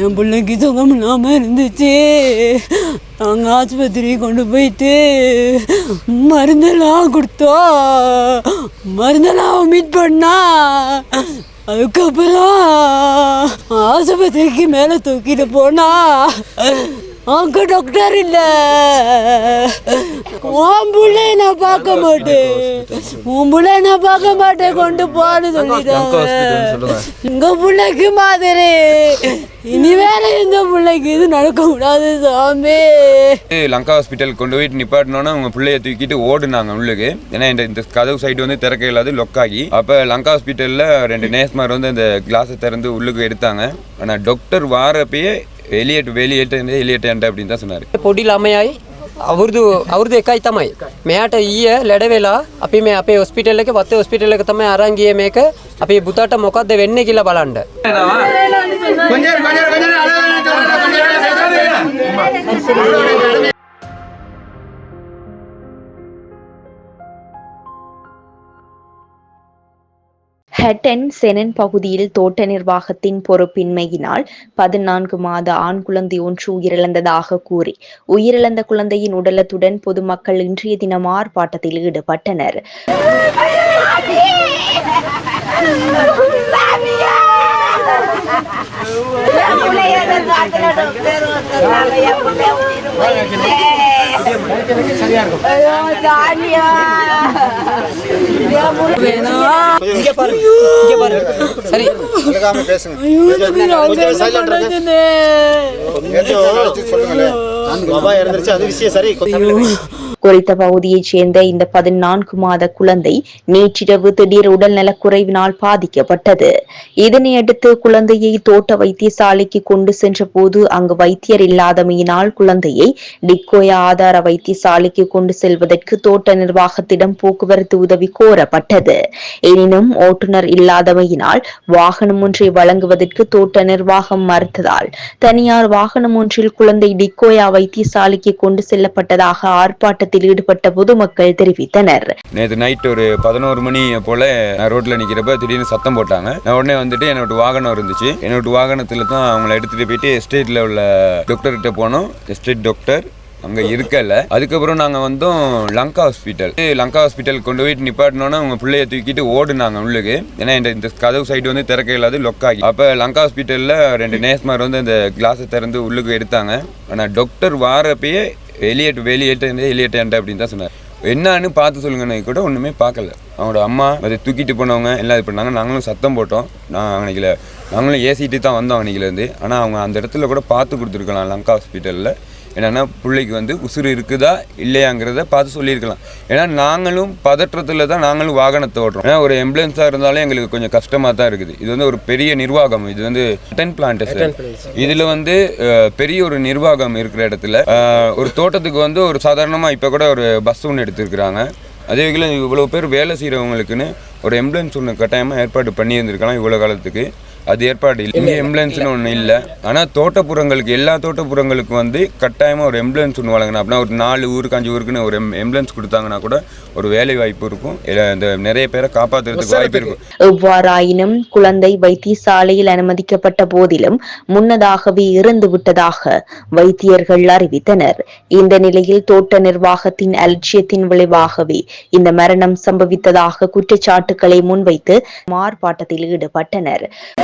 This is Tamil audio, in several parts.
என் பிள்ளைக்கு சுகம் இல்லாமல் இருந்துச்சு. அங்கே ஆஸ்பத்திரி கொண்டு போயிட்டு மருந்தெல்லாம் கொடுத்தோம் மருந்தெல்லாம் மீட் பண்ணா. அதுக்கப்புறம் ஆஸ்பத்திரிக்கு மேலே தூக்கிட்டு போனா. அங்க டாக்டர் இல்ல. உன் பிள்ளைய நான் பார்க்க மாட்டேன். உன் பிள்ளைய நான் பார்க்க மாட்டேன் கொண்டு போன்னு சொல்லிட்டாங்க எங்க பிள்ளைக்கு மாதிரி. இனி வேற எந்த பிள்ளைக்கு இது நடக்க கூடாது சாமி லங்கா ஹாஸ்பிட்டல் கொண்டு போயிட்டு நிப்பாட்டினோன்னா அவங்க பிள்ளைய தூக்கிட்டு ஓடுனாங்க உள்ளுக்கு. ஏன்னா இந்த இந்த கதவு சைடு வந்து திறக்க இல்லாது லொக்காகி அப்போ லங்கா ஹாஸ்பிட்டலில் ரெண்டு நேஸ்மார் வந்து அந்த கிளாஸை திறந்து உள்ளுக்கு எடுத்தாங்க. ஆனால் டாக்டர் வாரப்பயே வெளியேட்டு வெளியேட்டு வெளியேட்டேன்ட்ட அப்படின்னு தான் சொன்னார் පොඩි ළමයයි අවුරුදු අවුරුදු එකයි තමයි. මෙයාට ඊය ලැඩ වෙලා අපි මේ අපේ හොස්පිටල් එකේ වත්තේ හොස්පිටල් එක තමයි අරන් ගියේ මේක අපේ පුතාට මොකද්ද වෙන්නේ කියලා බලන්න. ஹட்டன் செனன் பகுதியில் தோட்ட நிர்வாகத்தின் பொறுப்பின்மையினால் பதினான்கு மாத ஆண் குழந்தை ஒன்று உயிரிழந்ததாக கூறி உயிரிழந்த குழந்தையின் உடலத்துடன் பொதுமக்கள் இன்றைய தினம் ஆர்ப்பாட்டத்தில் ஈடுபட்டனர். சரி பேசுங்க பாபா இறந்துருச்சு அது விஷயம் சரி குறித்த பகுதியைச் சேர்ந்த இந்த பதினான்கு மாத குழந்தை நேற்றிரவு திடீர் உடல்நலக் குறைவினால் பாதிக்கப்பட்டது. இதனையடுத்து குழந்தையை தோட்ட வைத்தியசாலைக்கு கொண்டு சென்ற போது அங்கு வைத்தியர் இல்லாதமையினால் குழந்தையை டிக்கோயா ஆதார வைத்தியசாலைக்கு கொண்டு செல்வதற்கு தோட்ட நிர்வாகத்திடம் போக்குவரத்து உதவி கோரப்பட்டது. எனினும் ஓட்டுநர் இல்லாதமையினால் வாகனம் ஒன்றை வழங்குவதற்கு தோட்ட நிர்வாகம் மறுத்ததால் தனியார் வாகனம் ஒன்றில் குழந்தை டிக்கோயா வைத்தியசாலைக்கு கொண்டு செல்லப்பட்டதாக ஆர்ப்பாட்டத்தில் ஈடுபட்ட பொதுமக்கள் தெரிவித்தனர். நேற்று நைட் ஒரு பதினோரு மணி போல ரோட்ல ரோட்டில் நிற்கிறப்ப திடீர்னு சத்தம் போட்டாங்க. நான் உடனே வந்துட்டு என்னோட வாகனம் இருந்துச்சு. என்னோட வாகனத்துல தான் அவங்கள எடுத்துட்டு போயிட்டு எஸ்டேட்டில் உள்ள டாக்டர் கிட்ட போனோம். எஸ்டேட் டாக்டர் அங்கே இருக்கல. அதுக்கப்புறம் நாங்கள் வந்தோம் லங்கா ஹாஸ்பிட்டல். லங்கா ஹாஸ்பிட்டல் கொண்டு போயிட்டு நிப்பாட்டினோன்னா அவங்க பிள்ளைய தூக்கிட்டு ஓடுனாங்க உள்ளுக்கு. ஏன்னா இந்த இந்த கதவு சைடு வந்து திறக்க இல்லாது லொக்காகி. அப்போ லங்கா ஹாஸ்பிட்டலில் ரெண்டு நேஸ்மார் வந்து அந்த கிளாஸை திறந்து உள்ளுக்கு எடுத்தாங்க. ஆனால் டாக்டர் வாரப்பயே வெளியேட்டு வெளியேட்டு வெளியேட்டேன்ட்ட அப்படின்னு தான் சொன்னார். என்னன்னு பார்த்து சொல்லுங்கன்னு கூட ஒன்றுமே பார்க்கல. அவங்களோட அம்மா அதை தூக்கிட்டு போனவங்க எல்லாம் இது பண்ணாங்க. நாங்களும் சத்தம் போட்டோம். நான் அன்னைக்கில் நாங்களும் ஏசிட்டு தான் வந்தோம் அன்னைக்கிலேருந்து ஆனால் அவங்க அந்த இடத்துல கூட பார்த்து கொடுத்துருக்கலாம் லங்கா ஹாஸ்பிட்டலில். என்னென்னா பிள்ளைக்கு வந்து உசுறு இருக்குதா இல்லையாங்கிறத பார்த்து சொல்லியிருக்கலாம். ஏன்னா நாங்களும் பதற்றத்தில் தான் நாங்களும் வாகனத்தை ஓட்டுறோம். ஏன்னா ஒரு எம்புலன்ஸாக இருந்தாலும் எங்களுக்கு கொஞ்சம் கஷ்டமாக தான் இருக்குது. இது வந்து ஒரு பெரிய நிர்வாகம். இது வந்து டென் பிளான்டேஷன் இதில் வந்து பெரிய ஒரு நிர்வாகம் இருக்கிற இடத்துல ஒரு தோட்டத்துக்கு வந்து ஒரு சாதாரணமாக இப்போ கூட ஒரு பஸ் ஒன்று எடுத்துருக்குறாங்க. அதே இவ்வளோ பேர் வேலை செய்கிறவங்களுக்குன்னு ஒரு எம்புலன்ஸ் ஒன்று கட்டாயமாக ஏற்பாடு பண்ணியிருந்திருக்கலாம் இவ்வளோ காலத்துக்கு. அது ஏற்பாடு இல்லை. இங்கே எம்புலன்ஸ்னு ஒன்று இல்லை. ஆனால் தோட்டப்புறங்களுக்கு எல்லா தோட்டப்புறங்களுக்கும் வந்து கட்டாயமாக ஒரு எம்புலன்ஸ் ஒன்று வழங்கணும். அப்படின்னா ஒரு நாலு ஊருக்கு அஞ்சு ஊருக்குன்னு ஒரு எம் எம்புலன்ஸ் கொடுத்தாங்கன்னா கூட ஒரு வேலை வாய்ப்பு இருக்கும் இந்த நிறைய பேரை காப்பாற்றுறதுக்கு வாய்ப்பு இருக்கும். எவ்வாறாயினும் குழந்தை வைத்தியசாலையில் அனுமதிக்கப்பட்ட போதிலும் முன்னதாகவே இறந்து விட்டதாக வைத்தியர்கள் அறிவித்தனர். இந்த நிலையில் தோட்ட நிர்வாகத்தின் அலட்சியத்தின் விளைவாகவே இந்த மரணம் சம்பவித்ததாக குற்றச்சாட்டுக்களை முன்வைத்து ஆர்ப்பாட்டத்தில் ஈடுபட்டனர்.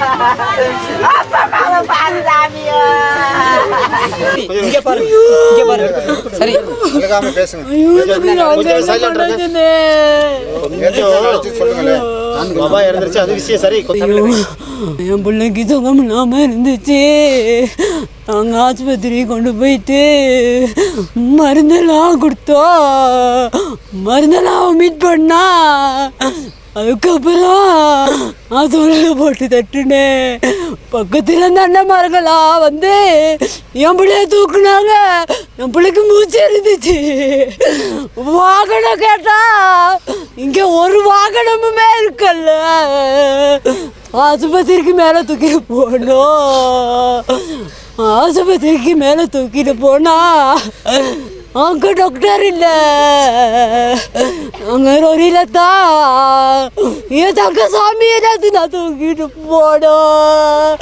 அப்பா மாமா பாந்தாமியா இங்க பாரு இங்க பாரு சரி அழகாம பேசுங்க கொஞ்சம் சைலண்ட் இருங்க. நடக்குது. எங்கேயோ சொல்லுங்களேன் பாபா இறந்துருச்சு அது விஷயம் சரி என் பிள்ளைக்கு சுகம் இல்லாமல் இருந்துச்சு நாங்க ஆஸ்பத்திரி கொண்டு போயிட்டு மருந்தெல்லாம் கொடுத்தோம் மருந்தெல்லாம் மீட் பண்ணா அதுக்கப்புறம் நான் தொழில போட்டு தட்டுனேன். பக்கத்தில் இருந்த அண்ணன்மார்களா வந்து என் பிள்ளைய தூக்குனாங்க. என் பிள்ளைக்கு மூச்சு இருந்துச்சு. வாகனம் கேட்டா இங்க ஒரு வாகனமுமே இருக்கல்ல. ஆஸ்பத்திரிக்கு மேலே தூக்கி போனோம். ஆஸ்பத்திரிக்கு மேலே தூக்கிட்டு போனா அங்கே டாக்டர் இல்லை. அங்கே ஒரு இல்லத்தா என் தங்க சாமி எல்லாத்தையும் நான் தூக்கிட்டு போனோம்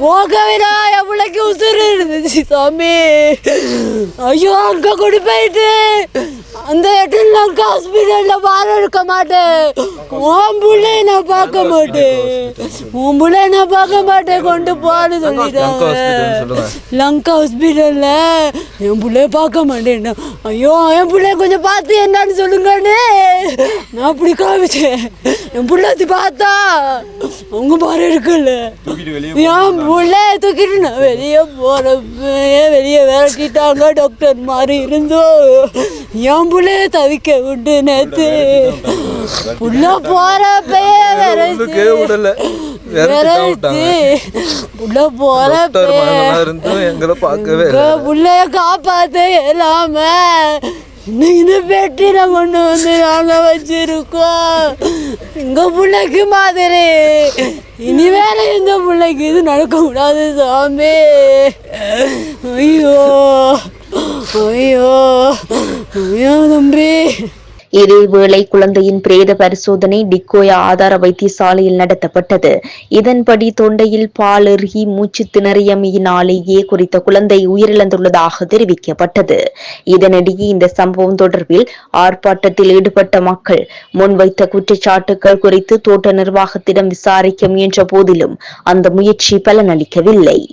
போகவேடா என் பிள்ளைக்கு உசுறு இருந்துச்சு சாமி. ஐயோ அங்கே கொண்டு போயிட்டு. அந்த இடத்துல நான் ஹாஸ்பிட்டல்ல வார இருக்க மாட்டேன். உன் பிள்ளைய நான் பார்க்க மாட்டேன். உன் பிள்ளைய நான் பார்க்க மாட்டேன். கொண்டு போன்னு சொல்லிட்டாங்க லங்கா ஹாஸ்பிட்டல்ல என் பிள்ளைய பார்க்க மாட்டேன். ஐயோ என் பிள்ளைய கொஞ்சம் பார்த்து என்னன்னு சொல்லுங்கன்னு நான் அப்படி காமிச்சேன். என் பிள்ளைத்தி பார்த்தா அவங்க பாரு இருக்குல்ல. என் பிள்ளைய தூக்கிட்டு நான் வெளியே போறப்ப வெளியே விரட்டிட்டாங்க. டாக்டர் மாதிரி இருந்தோம். என் பிள்ளைய தவிக்க விட்டு நேத்து. புள்ள போறப்பயே விரட்டி விடல விரட்டி புள்ள போறப்ப புள்ளைய காப்பாத்த இன்னும் இந்த பெட்டில கொண்டு வந்து நாங்க வச்சிருக்கோம். எங்க பிள்ளைக்கு மாதிரி. இனி வேற எந்த பிள்ளைக்கு இது நடக்க கூடாது சாமி. ஐயோ. ஐயோ. இதேவேளை குழந்தையின் பிரேத பரிசோதனை டிக்கோயா ஆதார வைத்தியசாலையில் நடத்தப்பட்டது. இதன்படி தொண்டையில் பாலெருகி மூச்சு திணறியமையினாலேயே குறித்த குழந்தை உயிரிழந்துள்ளதாக தெரிவிக்கப்பட்டது. இதனிடையே இந்த சம்பவம் தொடர்பில் ஆர்ப்பாட்டத்தில் ஈடுபட்ட மக்கள் முன்வைத்த குற்றச்சாட்டுகள் குறித்து தோட்ட நிர்வாகத்திடம் விசாரிக்க முயன்ற போதிலும் அந்த முயற்சி பலனளிக்கவில்லை.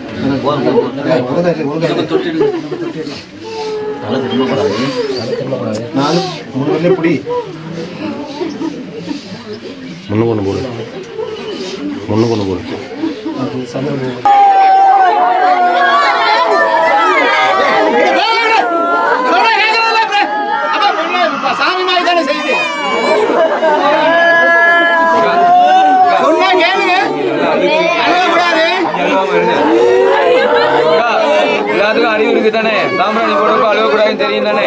முன்னு கொண்டு போடு. முன்னு கொண்டு போடு சாமி மாதிரி தானே செய்யுது சொன்னா கேளுங்க அழகக்கூடாது எல்லாத்துக்கும் அறிவு இருக்கு தானே? சாம்பிராணி போடுறப்ப அழுவக்கூடாதுன்னு தெரியும் தானே?